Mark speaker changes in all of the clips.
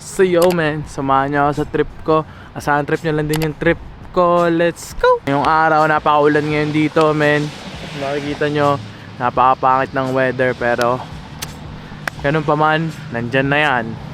Speaker 1: So yo man, samahan niyo ako sa trip ko. Asahan trip niyo lang din yung trip ko. Let's go! Yung araw, napakaulan ngayon dito man. Makikita nyo, napakapangit ng weather pero ganun pa man, nandyan na yan.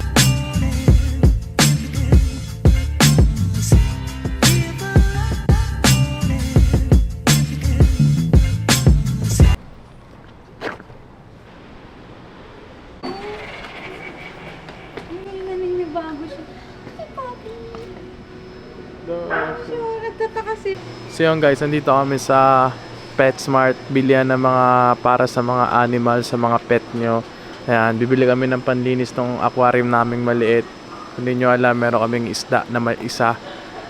Speaker 2: Siya, nagtataka si...
Speaker 1: So yun guys, nandito kami sa PetSmart, bilihan ng mga para sa mga animal, sa mga pet nyo. Ayan, bibili kami ng panlinis ng aquarium naming maliit. Kung hindi nyo alam, meron kaming isda na may isa.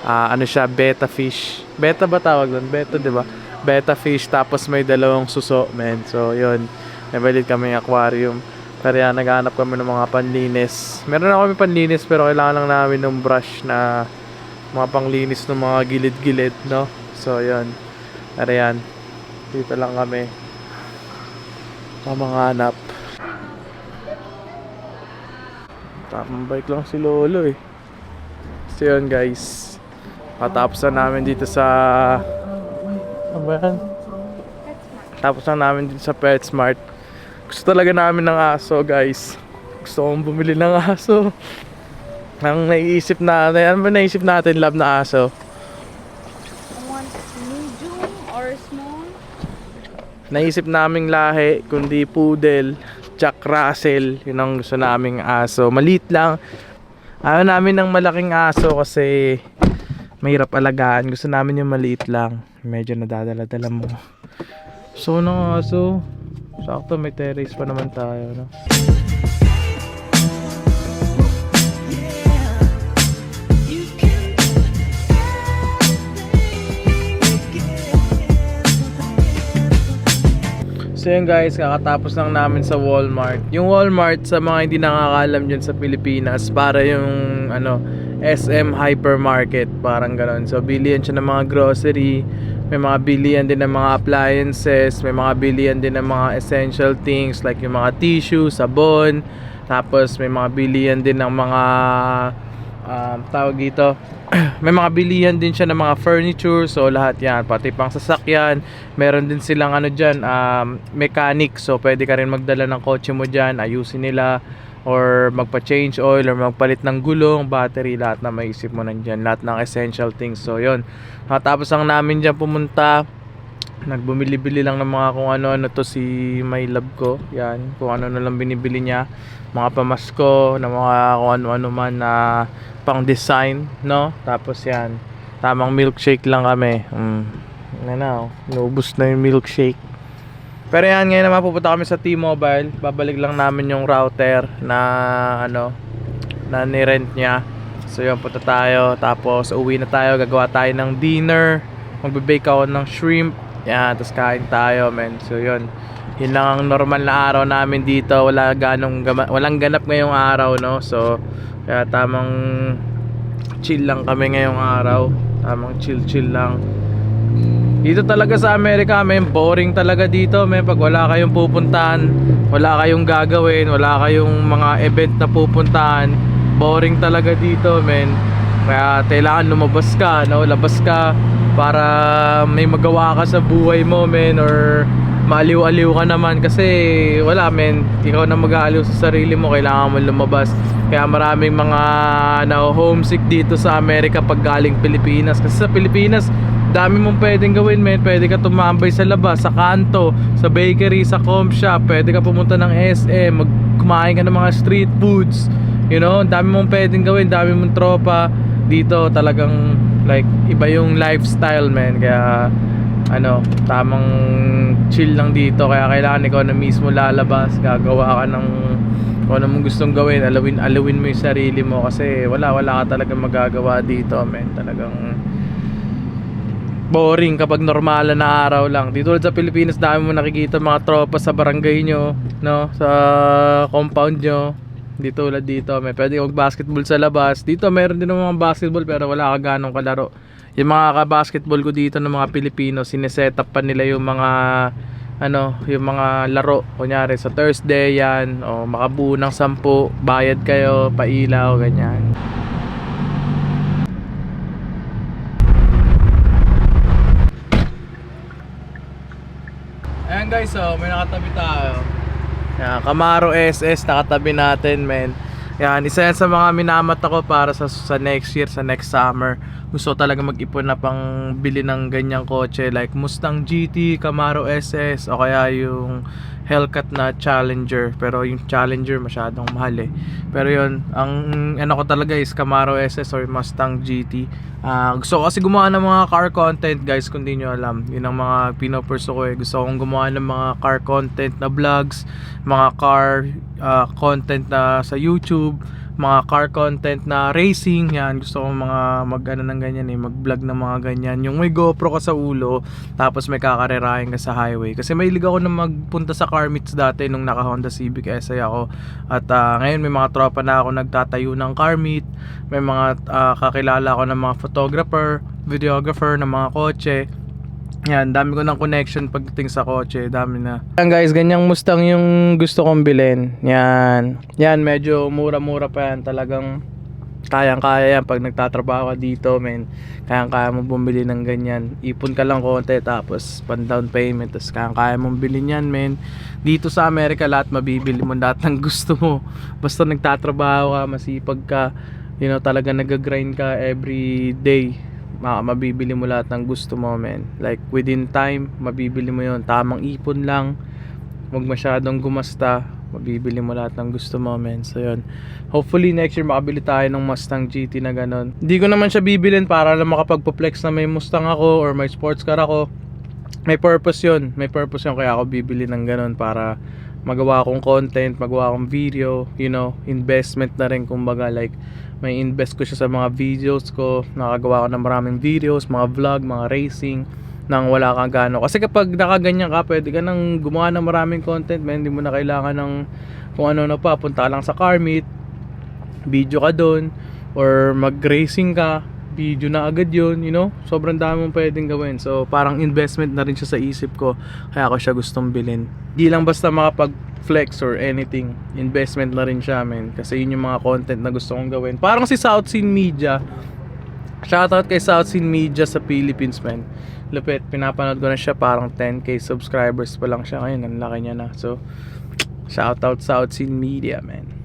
Speaker 1: Ah, ano siya, beta fish. Beta ba tawag doon? Beta, di ba? Beta fish, tapos may dalawang suso, men. So, yun. Nabalit kami aquarium. Pero yan, naghanap kami ng mga panlinis. Meron na kami panlinis, pero kailangan lang namin ng brush na mga panglinis ng mga gilid-gilid, no? So, yun. Pero yan. Dito lang kami. Mga hanap. Tamang bike lang si Lolo eh. So yun guys. Patapos na namin dito sa... Ano ba yan? Tapos na namin dito sa PetSmart. Gusto talaga namin ng aso guys. Gusto kong bumili ng aso. Ang naiisip natin, ano ba naisip natin love na aso?
Speaker 2: Want medium or small?
Speaker 1: Naisip naming lahi, kundi poodle, Jack Russell, yun ang gusto naming aso. Maliit lang. Ayaw namin ng malaking aso kasi mahirap alagaan. Gusto namin yung maliit lang. Medyo nadadala-dala mo. So, ng aso. Sakto, may terrace pa naman tayo. No? So yun guys, kakatapos lang namin sa Walmart. Yung Walmart, sa mga hindi nakakalam dyan sa Pilipinas, para yung ano, SM hypermarket, parang ganon. So bilihan siya ng mga grocery, may mga bilihan din ng mga appliances, may mga bilihan din ng mga essential things like yung mga tissue, sabon, tapos may mga bilihan din ng mga um, tawag dito may mga bilihan din siya ng mga furniture so lahat yan pati pang sasakyan meron din silang ano dyan um, mechanic so pwede ka rin magdala ng kotse mo dyan ayusin nila or magpa change oil or magpalit ng gulong battery lahat na maisip mo nandyan lahat ng essential things so yon tapos ang namin dyan pumunta nagbumili-bili lang ng mga kung ano-ano to si my love ko. Yan kung ano na lang binibili niya. Mga pamasko na mga kung ano-ano man na pang design no? Tapos yan tamang milkshake lang kami. Mm. ano na oh, naubos na yung milkshake. Pero yan ngayon naman pupunta kami sa T-Mobile. Babalik lang namin yung router na ano na ni-rent niya. So yun punta tayo. Tapos uwi na tayo. Gagawa tayo ng dinner. Magbe-bake ako ng shrimp yan tapos kain tayo men. So yun. Yun lang ang normal na araw namin dito. Wala ganong walang ganap ngayong araw no? So kaya tamang chill lang kami ngayong araw. Tamang chill chill lang. Dito talaga sa Amerika, men, boring talaga dito, men. Pag wala kayong pupuntahan, wala kayong gagawin, wala kayong mga event na pupuntahan, boring talaga dito, men. Kaya kailangan lumabas ka, no? Labas ka para may magawa ka sa buhay mo, men, or maaliw-aliw ka naman kasi wala, men. Ikaw na mag-aaliw sa sarili mo, kailangan mo lumabas. Kaya maraming mga na homesick dito sa Amerika pag galing Pilipinas. Kasi sa Pilipinas, dami mong pwedeng gawin men pwede ka tumambay sa labas sa kanto sa bakery sa com shop pwede ka pumunta ng SM mag kumain ka ng mga street foods you know dami mong pwedeng gawin dami mong tropa dito talagang like iba yung lifestyle men kaya ano tamang chill lang dito kaya kailangan ikaw na mismo lalabas gagawa ka ng kung ano mong gustong gawin alawin alawin mo yung sarili mo kasi wala wala ka talagang magagawa dito men talagang boring kapag normal na araw lang. Dito sa Pilipinas, dami mo nakikita mga tropa sa barangay nyo, no? Sa compound nyo. Dito ulit dito, may pwede mag-basketball sa labas. Dito meron din mga basketball pero wala ka ganong kalaro. Yung mga ka-basketball ko dito ng mga Pilipino, sineset up pa nila yung mga ano, yung mga laro. Kunyari sa Thursday yan, o makabuo ng 10, bayad kayo, pailaw, ganyan. Ayan guys, so may nakatabi tayo. Yan, Camaro SS nakatabi natin, men. Yan, isa yan sa mga minamat ako para sa, sa next year, sa next summer. Gusto ko talaga mag-ipon na pang bili ng ganyang kotse like Mustang GT, Camaro SS o kaya yung Hellcat na Challenger. Pero yung Challenger masyadong mahal eh. Pero yun, ang ano ko talaga is Camaro SS or Mustang GT. Ah, gusto ko kasi gumawa ng mga car content guys kung di nyo alam. Yun ang mga pinopurso ko eh. Gusto kong gumawa ng mga car content na vlogs, mga car ah, content na sa YouTube, mga car content na racing, yan. Gusto kong mga mag ano ng ganyan eh, mag-vlog ng mga ganyan. Yung may GoPro ka sa ulo, tapos may kakarerahin ka sa highway. Kasi may ako na magpunta sa car meets dati nung naka Honda Civic SI ako. At ah, ngayon may mga tropa na ako nagtatayo ng car meet. May mga ah, kakilala ko ng mga photographer, videographer ng mga kotse. Yan, dami ko ng connection pagdating sa kotse, dami na. Yan guys, ganyang Mustang yung gusto kong bilhin. Yan. Yan, medyo mura-mura pa yan. Talagang kayang-kaya yan pag nagtatrabaho ka dito, men. Kayang-kaya mo bumili ng ganyan. Ipon ka lang konti, tapos pan down payment, tapos kayang-kaya mong bilhin yan, men. Dito sa Amerika, lahat mabibili mo, lahat ng gusto mo. Basta nagtatrabaho ka, masipag ka, you know, talaga nag-grind ka every day ma mabibili mo lahat ng gusto mo men. Like within time mabibili mo yon tamang ipon lang. Wag masyadong gumasta. Mabibili mo lahat ng gusto mo men. So yun. Hopefully next year makabili tayo ng Mustang GT na ganon hindi ko naman siya bibilin para lang makapagpa-flex na may Mustang ako or may sports car ako. May purpose yun. May purpose yun. Kaya ako bibili ng ganon para magawa akong content magawa akong video you know investment na rin kumbaga like may invest ko siya sa mga videos ko nakagawa ko ng maraming videos mga vlog mga racing nang wala kang gano kasi kapag nakaganyan ka pwede ka nang gumawa ng maraming content man hindi mo na kailangan ng kung ano na pa. Punta lang sa car meet video ka doon or mag racing ka video na agad yun you know? Sobrang dami mong pwedeng gawin. So parang investment na rin siya sa isip ko. Kaya ako siya gustong bilhin. Di lang basta makapag flex or anything. Investment na rin siya men. Kasi yun yung mga content na gusto kong gawin. Parang si South Scene Media. Shoutout kay South Scene Media sa Philippines man lupit pinapanood ko na siya. Parang 10k subscribers pa lang siya ngayon. Ang laki niya na. So shoutout South Scene Media man